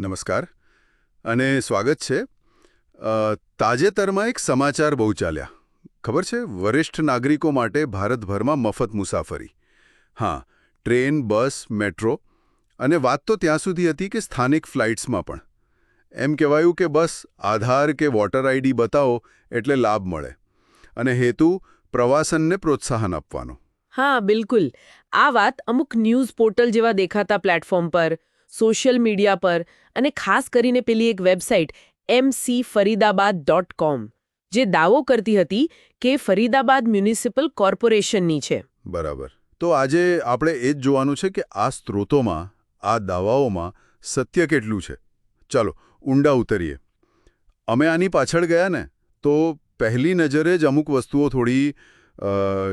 નમસ્કાર. અને સ્વાગત છે. તાજેતરમાં એક સમાચાર બહુ ચાલ્યા. ખબર છે? વરિષ્ઠ નાગરિકો માટે ભારતભરમાં મફત મુસાફરી. હા, ટ્રેન, બસ, મેટ્રો. અને વાત તો ત્યાં સુધી હતી કે સ્થાનિક ફ્લાઇટ્સમાં પણ. એમ કહેવાયું કે બસ, આધાર કે વોટર આઈડી બતાવો એટલે લાભ મળે. અને હેતુ, પ્રવાસનને પ્રોત્સાહન આપવાનો. હા, બિલકુલ. આ વાત અમુક ન્યૂઝ પોર્ટલ જેવા દેખાતા પ્લેટફોર્મ પર સોશિયલ મીડિયા પર અને ખાસ કરીને પેલી એક website MC Faridabad dot com જે દાવો કરતી હતી કે ફરીદાબાદ મ્યુનિસિપલ કોર્પોરેશનની છે. બરાબર. તો આજે આપણે એ જ જોવાનું છે કે આ સ્ત્રોતોમાં, આ દાવાઓમાં સત્ય કેટલું છે. ચાલો, ઊંડા ઉતરીએ. અમે આની પાછળ ગયા ને, તો પહેલી નજરે જ અમુક વસ્તુઓ થોડી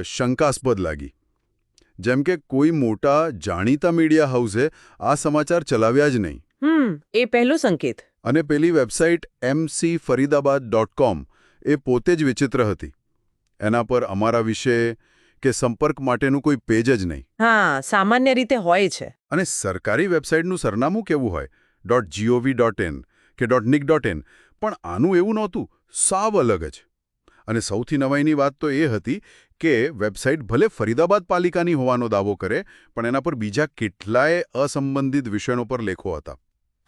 શંકાસ્પદ લાગી. જેમ કે કોઈ મોટા જાણીતા મીડિયા હાઉસે આ સમાચાર ચલાવ્યા જ નહીં. હમ એ પહેલો સંકેત. અને પેલી વેબસાઇટ એમસી ફરીદાબાદ ડોટ કોમ એ પોતે જ વિચિત્ર હતી. એના પર અમારા વિશે કે સંપર્ક માટેનું કોઈ પેજ જ નહીં. હા સામાન્ય રીતે હોય છે. અને સરકારી વેબસાઇટનું સરનામું કેવું હોય? Dot G O V dot in કે. ડોટ નિક ડોટ ઇન પણ આનું એવું નહોતું. સાવ અલગ જ. અને સૌથી નવાઈની વાત તો એ હતી કે વેબસાઇટ ભલે ફરીદાબાદ પાલિકાની હોવાનો દાવો કરે પણ એના પર બીજા કેટલાય અસંબંધિત વિષયો પર લેખો હતા.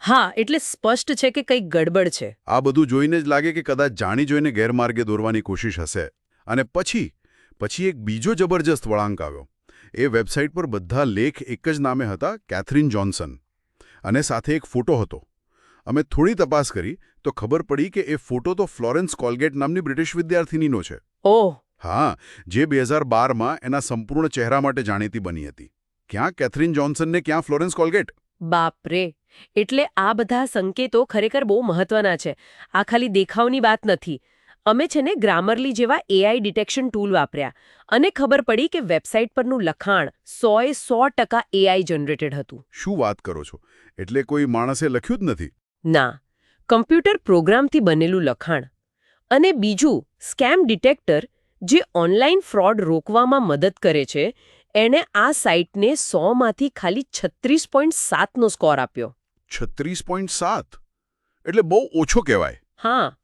હા એટલે સ્પષ્ટ છે કે કંઈક ગડબડ છે. આ બધું જોઈને જ લાગે કે કદાચ જાણી જોઈને ગેરમાર્ગે દોરવાની કોશિશ હશે. અને પછી પછી એક બીજો જબરજસ્ત વળાંક આવ્યો. એ વેબસાઇટ પર બધા લેખ એક જ નામે હતા કેથરીન જોન્સન. અને સાથે એક ફોટો હતો. અમે થોડી તપાસ કરી તો ખબર પડી કે એ ફોટો તો ફ્લોરેન્સ કોલગેટ નામની બ્રિટિશ વિદ્યાર્થીનીનો છે. ઓહ હા જે બે હજાર બારમાં એના સંપૂર્ણ ચહેરા માટે જાણીતી બની હતી. ક્યાં કેથરીન જોન્સન ને ક્યાં ફ્લોરેન્સ કોલગેટ? બાપરે! એટલે આ બધા સંકેતો ખરેખર બહુ મહત્વના છે. આ ખાલી દેખાવની વાત નથી. અમે છે ને ગ્રામરલી જેવા એઆઈ ડિટેક્શન ટૂલ વાપર્યા અને ખબર પડી કે વેબસાઇટ પરનું લખાણ સોએ સો ટકા એઆઈ જનરેટેડ હતું. શું વાત કરો છો? એટલે કોઈ માણસે લખ્યું જ નથી? ના. કમ્પ્યુટર પ્રોગ્રામથી બનેલું લખાણ અને બીજું સ્કેમ ડિટેક્ટર જે ઓનલાઈન ફ્રોડ રોકવામાં મદદ કરે છે એણે આ સાઇટને સોમાંથી ખાલી છત્રીસ પોઈન્ટ સાતનો સ્કોર આપ્યો. છત્રીસ પોઈન્ટ સાત? એટલે બહુ ઓછો કહેવાય. હા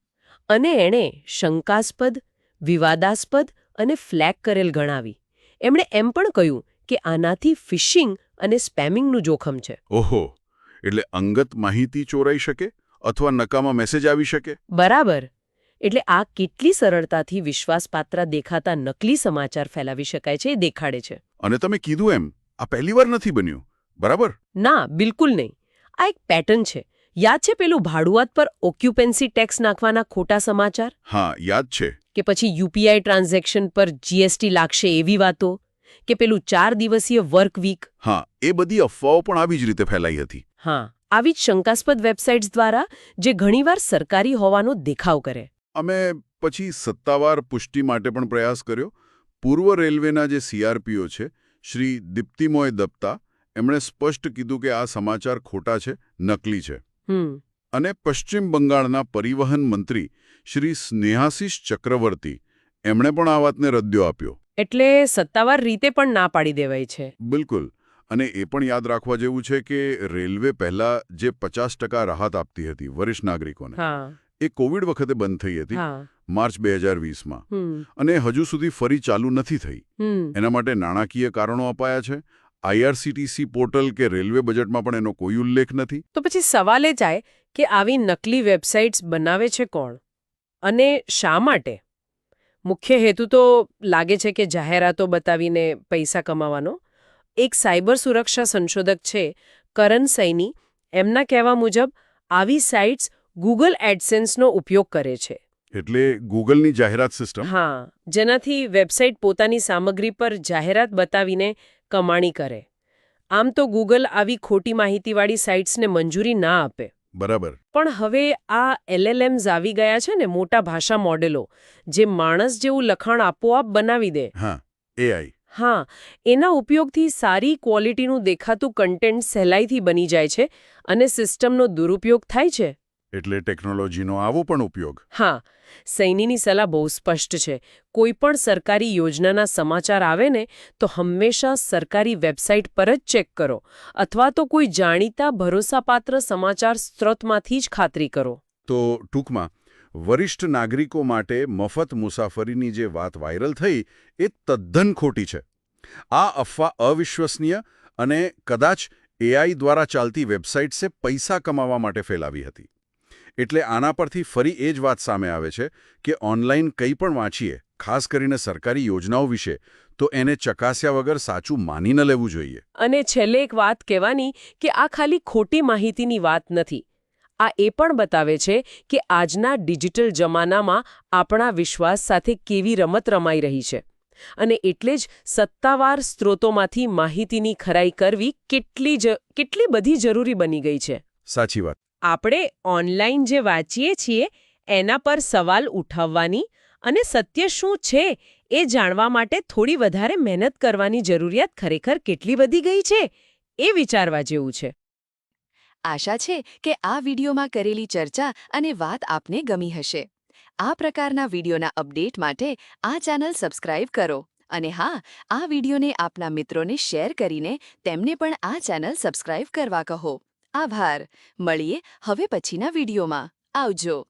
અને એણે શંકાસ્પદ વિવાદાસ્પદ અને ફ્લેગ કરેલ ગણાવી. એમણે એમ પણ કહ્યું કે આનાથી ફિશિંગ અને સ્પેમિંગનું જોખમ છે. ઓહો એટલે અંગત માહિતી ચોરાઈ શકે અથવા નકામા મેસેજ આવી શકે? બરાબર. એટલે આ કેટલી સરળતાથી વિશ્વાસપાત્ર દેખાતા નકલી સમાચાર ફેલાવી શકાય છે એ દેખાડે છે. અને તમે કીધું એમ આ પહેલીવાર નથી બન્યું બરાબર? ના બિલકુલ નહીં. આ એક પેટર્ન છે. યાદ છે પેલું ભાડુઆત પર ઓક્યુપેન્સી ટેક્સ નાખવાના ખોટા સમાચાર? હા યાદ છે. કે પછી યુપીઆઈ ટ્રાન્ઝેક્શન પર જીએસટી લાગશે એવી વાતો? કે પેલું ચાર દિવસીય વર્ક વીક? હા એ બધી અફવાઓ પણ આવી જ રીતે ફેલાઈ હતી. હા આવી જ શંકાસ્પદ વેબસાઇટ્સ દ્વારા જે ઘણીવાર સરકારી હોવાનો દેખાવ કરે. અમે પછી સત્તાવાર પુષ્ટિ માટે પણ પ્રયાસ કર્યો. પૂર્વ રેલવેના જે સીઆરપીઓ છે શ્રી દીપ્તિમોય દત્તા એમણે સ્પષ્ટ કીધું કે આ સમાચાર ખોટા છે નકલી છે. અને પશ્ચિમ બંગાળના પરિવહન મંત્રી શ્રી સ્નેહાશીષ ચક્રવર્તી એમણે પણ આ વાતને રદ્યો આપ્યો. એટલે સત્તાવાર રીતે પણ ના પાડી દેવાય છે. બિલકુલ. અને એ પણ યાદ રાખવા જેવું છે કે રેલવે પહેલા જે પચાસ ટકા રાહત આપતી હતી વરિષ્ઠ નાગરિકોને એ કોવિડ વખતે બંધ થઈ હતી માર્ચ બે હજાર વીસમાં. અને હજુ સુધી ફરી ચાલુ નથી થઈ. એના માટે નાણાકીય કારણો અપાયા છે. આઈઆરસીટીસી પોર્ટલ કે રેલવે બજેટમાં પણ એનો કોઈ ઉલ્લેખ નથી. તો પછી સવાલ એ જાય કે આવી નકલી વેબસાઇટ્સ બનાવે છે કોણ? અને શા માટે? મુખ્ય હેતુ તો લાગે છે કે જાહેરાતો બતાવીને પૈસા કમાવાનો. એક સાયબર સુરક્ષા સંશોધક છે કરણ સૈની. એમના કહેવા મુજબ આવી સાઇટ્સ ગૂગલ એડસેન્સનો ઉપયોગ કરે છે. એટલે ગૂગલની જાહેરાત સિસ્ટમ? હા જેનાથી વેબસાઇટ પોતાની સામગ્રી પર જાહેરાત બતાવીને કમાણી કરે. આમ તો ગૂગલ આવી ખોટી માહિતીવાળી સાઇટ્સને મંજૂરી ના આપે. બરાબર. પણ હવે આ એલએલએમ્સ આવી ગયા છે ને મોટા ભાષા મોડેલો જે માણસ જેવું લખાણ આપોઆપ બનાવી દે. હા એઆઈ હા એના ઉપયોગથી સારી ક્વોલિટીનું દેખાતું કન્ટેન્ટ સહેલાઈથી બની જાય છે અને સિસ્ટમનો દુરુપયોગ થાય છે. એટલે ટેકનોલોજીનો આવો પણ ઉપયોગ. હા સૈનીની સલાહ બહુ સ્પષ્ટ છે. કોઈ પણ સરકારી યોજનાના સમાચાર આવે ને તો હંમેશા સરકારી વેબસાઇટ પર જ ચેક કરો. અથવા તો કોઈ જાણીતા ભરોસાપાત્ર સમાચાર સ્ત્રોતમાંથી જ ખાતરી કરો. તો ટૂંકમાં વરિષ્ઠ નાગરિકો માટે મફત મુસાફરીની જે વાત વાયરલ થઈ એ તદ્દન ખોટી છે. આ અફવા અવિશ્વસનીય અને કદાચ એઆઈ દ્વારા ચાલતી વેબસાઇટ્સે પૈસા કમાવા માટે ફેલાવી હતી. એટલે આના પરથી ફરી એ જ વાત સામે આવે છે કે ઓનલાઈન કંઈ પણ વાંચીએ ખાસ કરીને સરકારી યોજનાઓ વિશે તો એને ચકાસ્યા વગર સાચું માની ન લેવું જોઈએ. અને છેલ્લે એક વાત કહેવાની કે આ ખાલી ખોટી માહિતીની વાત નથી. આ એ પણ બતાવે છે કે આજના ડિજિટલ જમાનામાં આપણા વિશ્વાસ સાથે કેવી રમત રમાઈ રહી છે. અને એટલે જ સત્તાવાર સ્ત્રોતોમાંથી માહિતીની ખરાઈ કરવી કેટલી કેટલી બધી જરૂરી બની ગઈ છે. સાચી વાત. આપણે ઓનલાઈન જે વાંચીએ છીએ, એના પર સવાલ ઉઠાવવાની અને સત્ય શું છે એ જાણવા માટે થોડી વધારે મહેનત કરવાની જરૂરિયાત ખરેખર કેટલી વધી ગઈ છે એ વિચારવા જેવું છે. આશા છે કે આ વિડીયોમાં કરેલી ચર્ચા અને વાત આપને ગમી હશે. આ પ્રકારના વિડીયોના અપડેટ માટે આ ચેનલ સબસ્ક્રાઇબ કરો અને હા, આ વિડીયોને આપના મિત્રોને શેર કરીને તેમને પણ આ ચેનલ સબસ્ક્રાઇબ કરવા કહો. આભાર. મળીએ હવે પછીના વિડીયોમાં. આવજો.